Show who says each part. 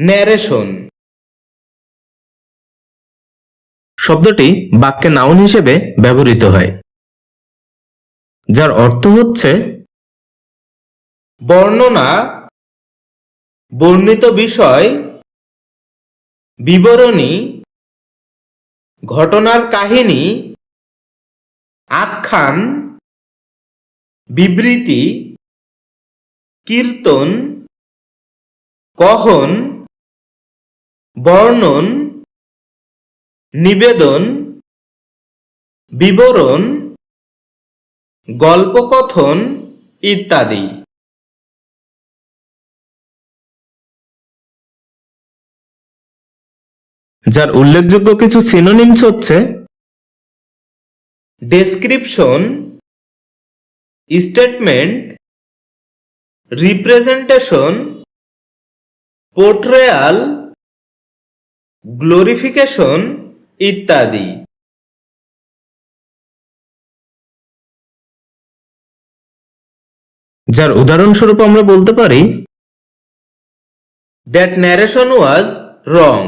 Speaker 1: Narration
Speaker 2: শব্দটি বাক্যে noun হিসেবে ব্যবহৃত হয় যার অর্থ হচ্ছে
Speaker 1: বর্ণনা বর্ণিত বিষয় বিবরণী ঘটনার কাহিনী আখ্যান বিবৃতি কীর্তন কহন বর্ণন নিবেদন বিবরণ গল্পকথন ইত্যাদি।
Speaker 2: যার উল্লেখযোগ্য কিছু সিনোনিমস হচ্ছে
Speaker 1: description statement representation portrayal glorification ইত্যাদি।
Speaker 2: যার উদাহরণস্বরূপ আমরা বলতে পারি
Speaker 1: দ্যাট ন্যারেশন ওয়াজ রং